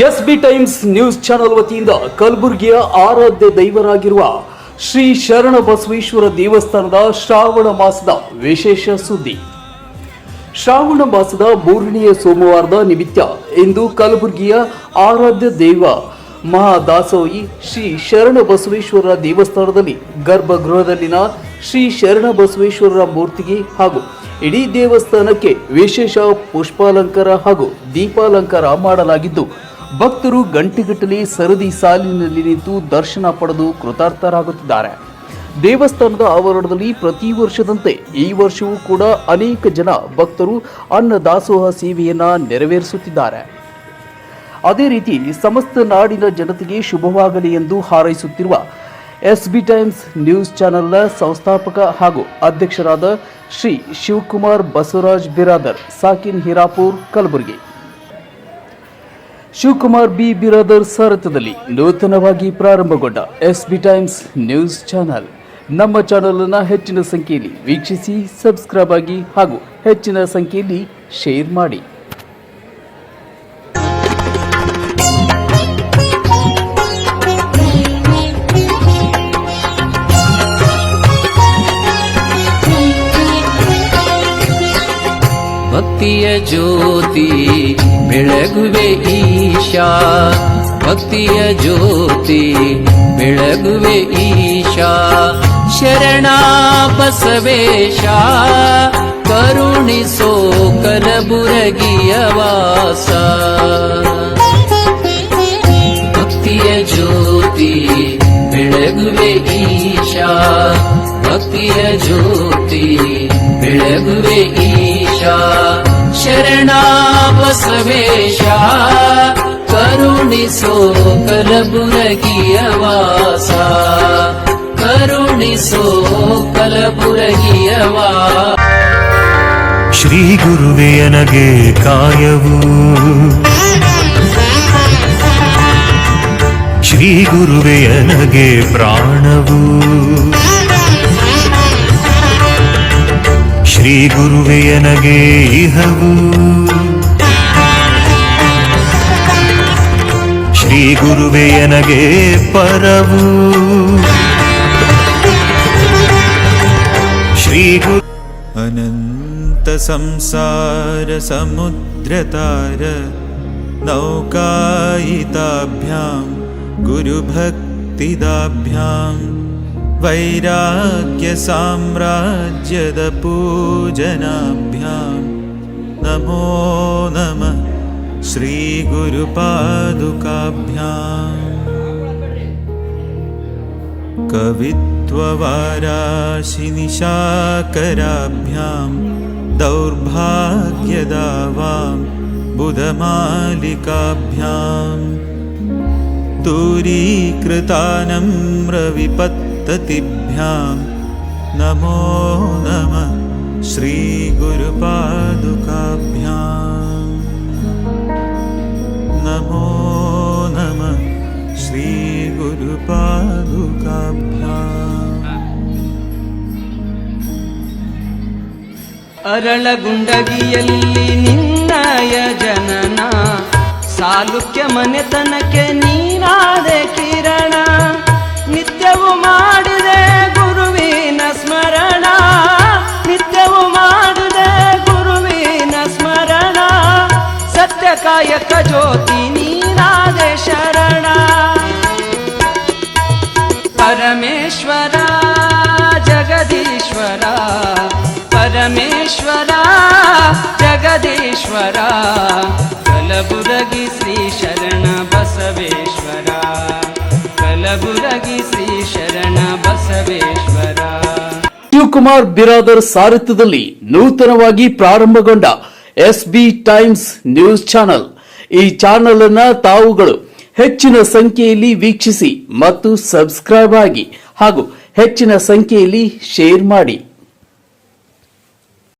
S B times news channel ವತಿಯಿಂದ ಕಲಬುರಗಿಯ ಆರಾಧ್ಯ ದೈವರಾಗಿರುವ ಶ್ರೀ ಶರಣ ಬಸವೇಶ್ವರ ದೇವಸ್ಥಾನದ ಶ್ರಾವಣ ಮಾಸದ ವಿಶೇಷ ಸುದ್ದಿ. ಶ್ರಾವಣ ಮಾಸದ ಮೂರನೆಯ ಸೋಮವಾರದ ನಿಮಿತ್ತ ಇಂದು ಕಲಬುರಗಿಯ ಆರಾಧ್ಯ ದೈವ ಮಹಾದಾಸೋಯಿ ಶ್ರೀ ಶರಣ ಬಸವೇಶ್ವರ ದೇವಸ್ಥಾನದಲ್ಲಿ ಗರ್ಭಗೃಹದಲ್ಲಿನ ಶ್ರೀ ಶರಣ ಬಸವೇಶ್ವರರ ಮೂರ್ತಿಗೆ ಹಾಗೂ ಇಡೀ ದೇವಸ್ಥಾನಕ್ಕೆ ವಿಶೇಷ ಪುಷ್ಪಾಲಂಕಾರ ಹಾಗೂ ದೀಪಾಲಂಕಾರ ಮಾಡಲಾಗಿದ್ದು ಭಕ್ತರು ಗಂಟೆಗಟ್ಟಲೆ ಸರದಿ ಸಾಲಿನಲ್ಲಿ ನಿಂತು ದರ್ಶನ ಪಡೆದು ಕೃತಾರ್ಥರಾಗುತ್ತಿದ್ದಾರೆ. ದೇವಸ್ಥಾನದ ಆವರಣದಲ್ಲಿ ಪ್ರತಿ ವರ್ಷದಂತೆ ಈ ವರ್ಷವೂ ಕೂಡ ಅನೇಕ ಜನ ಭಕ್ತರು ಅನ್ನ ದಾಸೋಹ ಸೇವೆಯನ್ನು ನೆರವೇರಿಸುತ್ತಿದ್ದಾರೆ. ಅದೇ ರೀತಿ ಸಮಸ್ತ ನಾಡಿನ ಜನತೆಗೆ ಶುಭವಾಗಲಿ ಎಂದು ಹಾರೈಸುತ್ತಿರುವ ಎಸ್ ಬಿ ಟೈಮ್ಸ್ ನ್ಯೂಸ್ ಚಾನೆಲ್ನ ಸಂಸ್ಥಾಪಕ ಹಾಗೂ ಅಧ್ಯಕ್ಷರಾದ ಶ್ರೀ ಶಿವಕುಮಾರ್ ಬಸವರಾಜ್ ಬಿರಾದರ್, ಸಾಕಿನ್ ಹಿರಾಪುರ್, ಕಲಬುರಗಿ. ಶಿವಕುಮಾರ್ ಬಿ ಬಿರಾದರ್ ಸಾರಥದಲ್ಲಿ ನೂತನವಾಗಿ ಪ್ರಾರಂಭಗೊಂಡ S B times news channel. ನಮ್ಮ ಚಾನೆಲ್ ಅನ್ನು ಹೆಚ್ಚಿನ ಸಂಖ್ಯೆಯಲ್ಲಿ ವೀಕ್ಷಿಸಿ, ಸಬ್ಸ್ಕ್ರೈಬ್ ಆಗಿ ಹಾಗೂ ಹೆಚ್ಚಿನ ಸಂಖ್ಯೆಯಲ್ಲಿ ಶೇರ್ ಮಾಡಿ. ಭಕ್ತಿಯ ಜ್ಯೋತಿ ಬೆಳಗುವೆ ಈಶಾ ಭಕ್ತಿಯ ಜ್ಯೋತಿ ಬೆಳಗುವೆ ಈಶಾ ಶರಣ ಬಸವೇಶ ಕರುಣಿಸೋ ಕಲಬುರಗಿಯ ವಾಸ ಭಕ್ತಿಯ ಜ್ಯೋತಿ ಬೆಳಗುವೆ ಈಶಾ ಭಕ್ತಿಯ ಜ್ಯೋತಿ ಬೆಳಗುವೆ ಈಶಾ ಶರಣ ಬಸವೇಶ ಕರುಣಿಸೋ ಕಲಬುರಗಿಯ ವಾಸ ಕರುಣಿಸೋ ಕಲಬುರಗಿಯ ಶ್ರೀ ಗುರುವೇನಗೆ ಕಾಯವು. ಶ್ರೀ ಗುರುವೇ ನನಗೆ ಪ್ರಾಣವು. ಶ್ರೀ ಗುರುವೇ ನನಗೆ ಇಹವು ಶ್ರೀ ಗುರುವೇ ನನಗೆ ಪರವು ಶ್ರೀ ಗುರು अनन्तसंसारसमुद्रतार नौकायिताभ्यां गुरुभक्तिदाभ्यां वैराग्यसाम्राज्यदपूजनाभ्यां नमो नमः श्रीगुरुपादुकाभ्याम् कवित्ववाराशिनिशाकराभ्यां दौर्भाग्यदावां बुधमालिकाभ्यां दूरीकृतानम्रविपत्ततिभ्यां नमो नमः श्रीगुरुपादुकाभ्याम् नमो नमः श्रीगुरुपादुकाभ्याम् ಅರಳಗುಂಡಗಿಯಲ್ಲಿ ನಿನ್ನಯ ಜನನ ಸಾಲುಕ್ಯ ಮನೆತನಕ್ಕೆ ನೀನಾದೆ ಕಿರಣ ನಿತ್ಯವು ಮಾಡಿದೆ ಕಾಯಕ ಜ್ಯೋತಿ ನೀನಾದೆ ಶರಣ ಪರಮೇಶ್ವರ, ಜಗದೀಶ್ವರ. ಪರಮೇಶ್ವರ, ಜಗದೀಶ್ವರ. ಕಲಬುರಗಿ ಶ್ರೀ ಶರಣ ಬಸವೇಶ್ವರ. ಕಲಬುರಗಿ ಶ್ರೀ ಶರಣ ಬಸವೇಶ್ವರ. ಶಿವಕುಮಾರ್ ಬಿರಾದರ್ ಸಾರಥ್ಯದಲ್ಲಿ ನೂತನವಾಗಿ ಪ್ರಾರಂಭಗೊಂಡ S B times news channel. ಈ ಚಾನೆಲ್ ಅನ್ನ ತಾವುಗಳು ಹೆಚ್ಚಿನ ಸಂಖ್ಯೆಯಲ್ಲಿ ವೀಕ್ಷಿಸಿ ಮತ್ತು ಸಬ್ಸ್ಕ್ರೈಬ್ ಆಗಿ ಹಾಗೂ ಹೆಚ್ಚಿನ ಸಂಖ್ಯೆಯಲ್ಲಿ ಶೇರ್ ಮಾಡಿ.